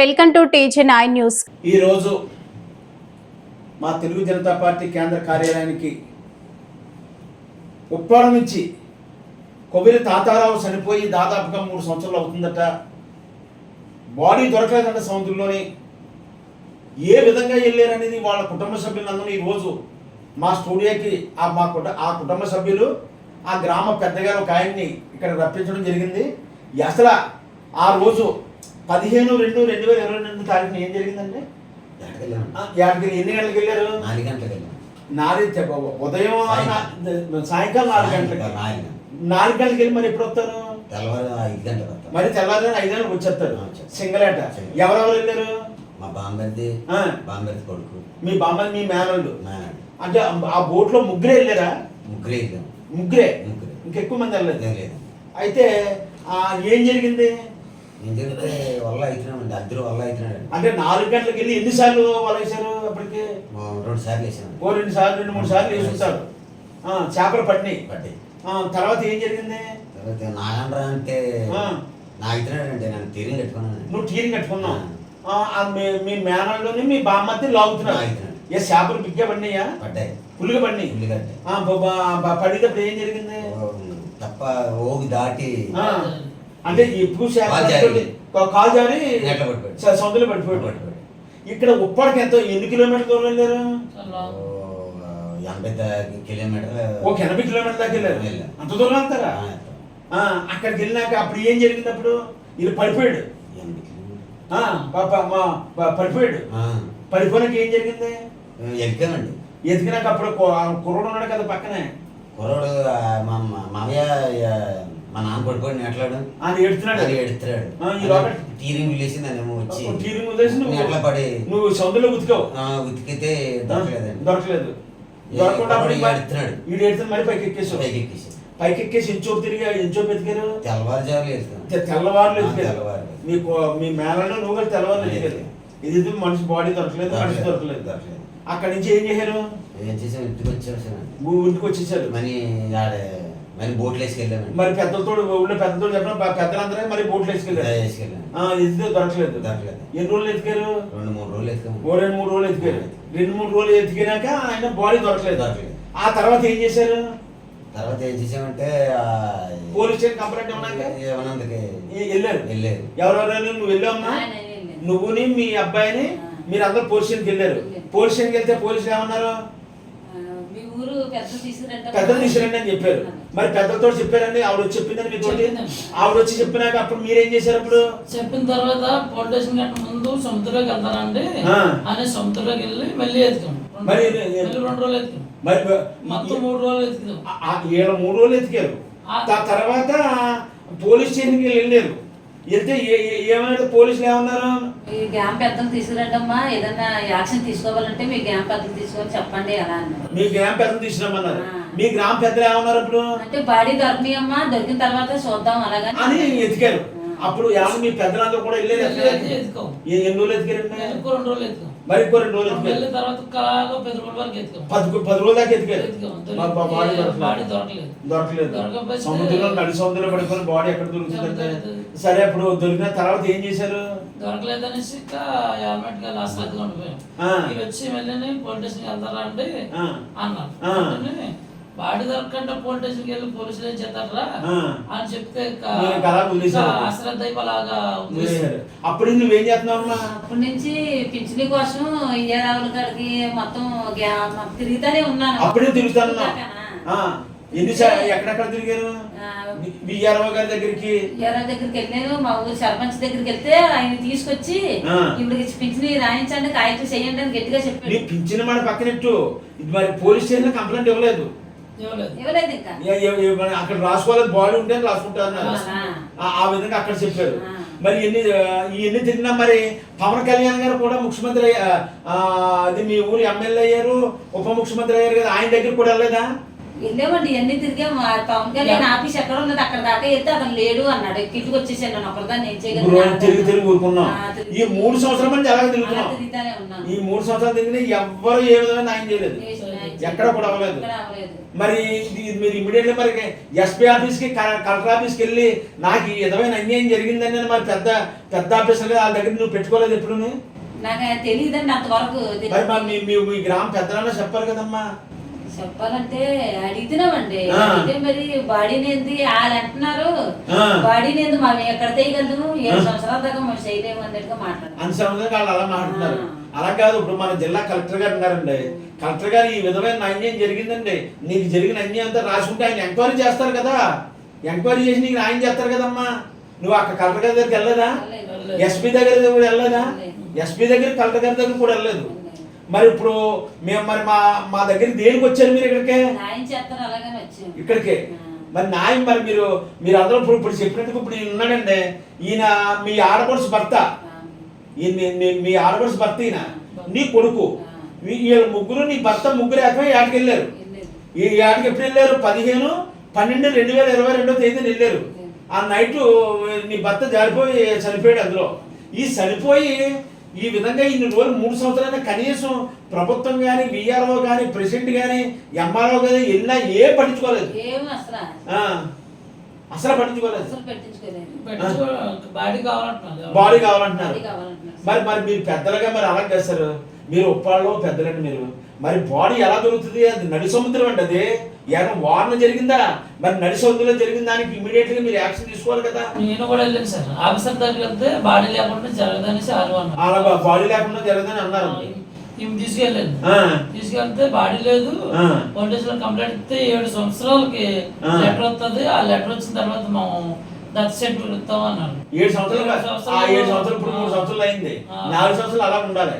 Welcome to T G nine news. ఈ రోజు మా తెలుగు జనతా పార్టీ కేంద్ర కార్యాలయానికి ఉప్పాడ నుంచి కొబ్బరి తాతారావు చనిపోయి దాదాపుగా మూడు సంవత్సరాలు అవుతుందట. బాడీ దొరకలేదంట సముద్రంలోని. ఏ విధంగా వెళ్ళారనేది వాళ్ళ కుటుంబ సభ్యులందరూ ఈరోజు మా స్టూడియోకి ఆ మా కుట ఆ కుటుంబ సభ్యులు ఆ గ్రామ పెద్దగారు ఒక ఆయన్ని ఇక్కడ రప్పించడం జరిగింది. అసలు ఆ రోజు పదిహేను రెండు రెండు వేల ఇరవై రెండు తారీఖున ఏం జరిగిందండి? యాడికి ఎన్ని గంటలకు వెళ్ళారు? నాలుగు గంటలకు వెళ్ళాము. నాలుగు తె- ఉదయం సాయంకాలం నాలుగు గంటలకి. నాలుగు గంటలకు. వెళ్ళి మరి ఎప్పుడు వస్తారు? తెల్లవారు ఐదు గంటలకు వస్తాం. మరి తెల్లారి ఐదు గంటలకు వచ్చేస్తారు. సింగలేట. ఎవరెవరు వెళ్ళారు? మా బాంబర్ది. బాంబర్ది కొడుకు. మీ బామ్మది మీ మేనల్లు. అంటే ఆ బోట్లో ముగ్గురే వెళ్ళారా? ముగ్గురే వెళ్ళాము ముగ్గురే. ముగ్గురే. ఇంకెక్కువ మంది వెళ్ళలేదు. అయితే ఆ, ఏం జరిగింది? ఏం జరిగితే వల్ల అవుతున్నామండి అద్దరు వల్ల అవుతున్నాడు అంటే నాలుగు గంటలకు వెళ్ళి ఎన్నిసార్లు వలేశారు అప్పటికి? రెండు సార్లు వేసాము ఓ రెండు సార్లు రెండు మూడు సార్లు వేసుకుంటారు. చేపలు పట్టినాయి పట్టి ఆ, తర్వాత ఏం జరిగింది? తర్వాత నాగండ్రా అంటే. నాగుతున్నాడు అంటే నేను తీరిని కట్టుకున్నాను నువ్వు టీని కట్టుకున్నావు? మీ- మేనల్లోని మీ బామ్మతి లాగుతున్నారు. లాగుతున్నాడు. ఏ చేపలు బిగ్గా పడినాయా? పడ్డాయి. పుల్లుగా పడినాయి. బ- పడినప్పుడు ఏం జరిగింది? తప్ప ఓగి దాటి అంటే ఎప్పుడు కాలు జారి. పట్టుకొని- కా- కాలు జారి నెట్లో పడిపోయాడు. స- సొంతలో పడిపోయాడు. ఇక్కడ ఉప్పాడికి ఎంతో ఎన్ని కిలోమీటర్ల దూరం వెళ్ళారు? ఎనభై కిలోమీటర్లు ఒక ఎనభై కిలోమీటర్ల దాకా వెళ్ళారు. వెళ్ళాం. అంత దూరం వెళ్తారా? అక్కడికి వెళ్ళినాక అప్పుడు ఏం జరిగింది అప్పుడు ఇది పడిపోయాడు పాప మా పడిపోయాడు. పడిపోయినాక ఏం జరిగింది? వెళ్ళిపోయామండి ఎదిగినాక అప్పుడు కుర్రోడు ఉన్నాడు కదా పక్కనే. కుర్రోడు మా మామయ్య మా నాన్న ఆయన ఏడుతున్నాడు. అది ఎడుతున్నాడు ఈ లోపల- అనేమో వచ్చి వదిలేసి నువ్వు పడి నువ్వు ఉతికావు. ఆ, ఉతికితే దొరకలేదండి. దొరకలేదు. దొరకకుండా అప్పుడు మరి పైకి ఎక్కేసావు పైకి ఎక్కేసి పైకి ఎక్కేసి ఎంచోపు తిరిగి ఎంచోపు ఎతికారు తెల్లవారుజాములు వెళ్తున్నాం తె- తెల్లవారులు ఆ, ఎతికారు తెల్లవారు. మీకు మీ మేళలో నువ్వు కూడా తెల్లవారులు ఎతికారు ఇది ఇది మనిషి బాడీ దొరకలేదు మనిషి దొరకలేదు? దొరకలేదు. అక్కడి నుంచి ఏం చేశారు? ఏం చేసాం ఇంటికి వచ్చేసామండి ఊ- ఇంటికి వచ్చేసారు. మనీ ఆడ మనీ బోట్లు వేసుకెళ్ళామండి. మరి పెద్దలతో ఊళ్ళో పెద్దలతో చెప్పిన పె- పెద్దలందరూ మరి బోట్లు వేసుకెళ్ళారు. వేసుకెళ్ళాము ఆ, ఇది దొరకలేదు. దొరకలేదు. ఎన్ని రోజులు ఎతికారు? రెండు మూడు రోజులు ఎత్తుకాము ఓ రెండు మూడు రోజులు ఎతికారు. రెండు మూడు రోజులు ఎతికినాక ఆయన బాడీ దొరకలేదు. దొరకలేదు. ఆ తర్వాత ఏం చేశారు? తర్వాత ఏం చేసామంటే ఆ, పోలీస్ స్టేషన్ కంప్లైంట్ ఇవ్వనాక ఏమన్నందుకు? ఏ- వెళ్ళారు. వెళ్ళలేదు ఎవరెవరు నువ్వు వెళ్ళాడు. నువ్వుని మీ అబ్బాయిని మీరు అందరు పోలీస్ స్టేషన్కి వెళ్ళారు. వెళ్ళారు. పోలీస్ స్టేషన్కి వెళ్తే పోలీసులు ఏమన్నారు? మీ ఊరు పెద్ద పెద్దలు తీసుకురండి అని చెప్పారు. మరి పెద్దలతో చెప్పారండి ఆవిడ వచ్చి చెప్పిందని చెప్పిందండి. ఆవిడ వచ్చి చెప్పినాక అప్పుడు మీరేం చేశారు అప్పుడు? చెప్పిన తర్వాత పోలీస్ కంటే ముందు సముద్రంలోకి వెళ్తానండి. అని సముద్రంలోకి వెళ్ళి మళ్ళీ ఎత్తుకాం మరి రెండు రోజులు ఎత్తుకాం మరి మొత్తం మూడు రోజులు ఆ ఏడు మూడు రోజులు ఆ. దా- తర్వాత పోలీస్ స్టేషన్కి వెళ్ళారు వెళ్తే ఏ- ఏ- ఏమన్నారు పోలీసులు ఏమన్నారు? ఈ గ్యామ్ పెద్దలు తీసుకురండమ్మా. ఏదన్నా యాక్షన్ తీసుకోవాలంటే మీ గ్యామ్ పెద్దలు తీసుకొని చెప్పండి అలా అన్నారు. మీ గ్రామ పెద్దలు తీసుకురమ్మన్నారు. మీ గ్రామ పెద్దలు ఏమన్నారు అప్పుడు అంటే బాడీ దొరికినాయమ్మా దొరికిన తర్వాత చూద్దాం అలాగని అని ఎతికారు. అప్పుడు ఏమన్నా మీ పెద్దలందరూ కూడా ఏ- ఎన్ని రోజులు ఎతికారండి? రెండు రోజులు ఎత్తుకాం మరి రెండు రోజులు తర్వాత పెద్ద రోజుల వరకు ఎత్తుకాం పది పది రోజుల దాకా ఎతికారు ఎత్తుకాం. మా- బాడీ దొరికి- బాడీ దొరకలేదు. సముద్రంలో నడి సముద్రంలో పడుకొని బాడీ ఎక్కడ దొరకలేదు. సరే అప్పుడు దొరికిన తర్వాత ఏం చేశారు? దొరకలేదు అనేసి గా లాస్ట్ వచ్చి మళ్ళీ పోలీస్ స్టేషన్కి వెళ్తారా అంటే. అన్నారు. బాడీ దొరకకుండా పోలీస్ స్టేషన్కి వెళ్ళి పోలీసులు ఏం చేస్తారా. అని చెప్తే అశ్రద్ధ వదిలేశారు. అప్పుడు నువ్వేం చేస్తున్నావు అప్పటి నుంచి పింఛని కోసం ఇయ్యరావుల కాడికి మొత్తం తిరుగుతానే ఉన్నాను. అప్పుడే తిరుగుతాను? ఎన్ని ఎక్కడెక్కడ తిరిగారు? బిఆర్ఓ గారి దగ్గరికి? ఇయ్యరావుల దగ్గరికి వెళ్ళాను. మా ఊరు సర్పంచ్ దగ్గరికి వెళ్తే ఆయన తీసుకొచ్చి. ఇప్పుడు పింఛని రాయించండి కాగితం చేయండి అని గట్టిగా నీ చెప్పాడు పింఛన్ మన పక్కనెట్టు ఇది మరి పోలీస్ స్టేషన్ కంప్లైంట్ ఇవ్వలేదు. ఇవ్వలేదు. ఇంకా. అక్కడ రాసుకోవాలి బాడీ ఉంటే రాసుకుంటారు. ఆ. విధంగా అక్కడ చెప్పారు. మరి ఎన్ని ఎన్ని తిరిగినా మరి పవన్ కళ్యాణ్ గారు కూడా ముఖ్యమంత్రి అది మీ ఊరు ఎమ్మెల్యే అయ్యారు ఉప ముఖ్యమంత్రి అయ్యారు కదా ఆయన దగ్గర కూడా వెళ్ళలేదా? వెళ్ళామండి ఎన్ని తిరిగాం పవన్ కళ్యాణ్ ఆఫీస్ ఎక్కడ ఉన్నది అక్కడ దాకా వెళ్తే అతను లేడు అన్నాడు. ఇంటికి వచ్చేసాను నేను ఒకరిదాన్ని ఏం రోజు తిరిగి తిరిగి ఊరుకున్నాం. ఈ మూడు సంవత్సరాల నుంచి అలాగే అలా తిరుగుతున్నాం. ఈ మూడు సంవత్సరాలు తిరిగినా ఎవ్వరు ఏ విధంగా న్యాయం చేయలేదు. ఎక్కడ కూడా అవ్వలేదు. మరి ఇది మీరు ఇమీడియట్లీ మరి ఎస్పీ ఆఫీస్కి క- కలెక్టర్ ఆఫీస్కి వెళ్ళి నాకు ఈ విధమైన అన్యాయం జరిగిందని అని మరి పెద్ద పెద్ద ఆఫీసర్ వాళ్ళ దగ్గర నువ్వు పెట్టుకోలేదు ఎప్పుడు నాకు తెలియదండి అంతవరకు. మరి మా గ్రామ పెద్దలన్నా చెప్పాలి కదమ్మా. చెప్పాలంటే అడిగితేనామండి ఆ. అడిగితే మరి బాడీని ఏంది వాళ్ళు అంటున్నారు. ఆ. బాడీని ఏంది మనం ఎక్కడ తీయగలము ఏడు. సంవత్సరాల దాకా మనం చేయలేము అన్నట్టుగా మాట్లాడారు అనుసరంగా వాళ్ళు అలా మాట్లాడుతున్నారు. అలా కాదు ఇప్పుడు మన జిల్లా కలెక్టర్ గారు ఉన్నారండి. కలెక్టర్ గారు ఈ విధమైన అన్యాయం జరిగిందండి. నీకు జరిగిన అన్యాయం అంతా రాసుకుంటే ఆయన ఎంక్వైరీ చేస్తారు కదా. ఎంక్వైరీ చేసి నీకు న్యాయం చేస్తారు కదమ్మా. నువ్వు అక్కడ కలెక్టర్ గారి దగ్గరికి వెళ్ళలేదా? వెళ్ళలేదు. ఎస్పీ దగ్గర కూడా వెళ్ళలేదా? వెళ్ళలేదు. ఎస్పీ దగ్గర కలెక్టర్ గారి దగ్గర కూడా వెళ్ళలేదు. మరి ఇప్పుడు మేము మరి మా మా దగ్గర దేనికి వచ్చారు మీరు ఇక్కడికే? ఇక్కడికే. మరి న్యాయం మరి మీరు మీరు అందరూ ఇప్పుడు ఇప్పుడు చెప్పినట్టుగా ఇప్పుడు ఈయన ఉన్నాడండి. ఈయన మీ ఆడపడుచు భర్త. మీ- ఆడపడుచు భర్త ఈయన నీ కొడుకు. వీళ్ళ ముగ్గురు నీ భర్త ముగ్గురు ఏకమై ఏటకి వెళ్ళారు. ఈ ఏటకి ఎప్పుడు వెళ్ళారు? పదిహేను పన్నెండు రెండు వేల ఇరవై రెండో తేదీన వెళ్ళారు. ఆ నైట్ నీ భర్త జారిపోయి చనిపోయాడు అందులో. ఈ చనిపోయి ఈ విధంగా ఇన్ని రోజులు మూడు సంవత్సరాలు కనీసం ప్రభుత్వం కానీ విఆర్ఓ కానీ ప్రెసిడెంట్ కానీ ఎంఆర్ఓ కానీ వెళ్ళినా ఏ పట్టించుకోలేదు. అసలు పట్టించుకోలేదు. బాడీ కావాలంటున్నారు. బాడీ. మరి మరి మీరు పెద్దలుగా మరి అలా చేస్తారు మీరు ఉప్పాళ్ళు పెద్దలండి మీరు. మరి బాడీ ఎలా దొరుకుతుంది? అది నడి సముద్రం అండి అది. ఏమైనా వార్న జరిగిందా? మరి నడి సముద్రంలో జరిగిన దానికి ఇమీడియట్గా మీరు యాక్షన్ తీసుకోవాలి కదా. నేను కూడా వెళ్ళాను సార్. ఆఫీసర్ దగ్గరికి వెళ్తే బాడీ లేకుండా అన్నారు. అలా బాడీ లేకుండా జరగదని అన్నారు. ఇవి తీసుకెళ్ళాను తీసుకెళ్తే బాడీ లేదు. పోలీస్లో కంప్లైంట్ ఇస్తే ఏడు సంవత్సరాలకి. లెటర్ వస్తుంది ఆ లెటర్ వచ్చిన తర్వాత మేము డెత్ సర్టిఫికేట్ ఇస్తాం అన్నారు ఏడు సంవత్సరాలు ఏడు సంవత్సరాలు ఇప్పుడు మూడు సంవత్సరాలు అయింది. నాలుగు సంవత్సరాలు అలా ఉండాలి.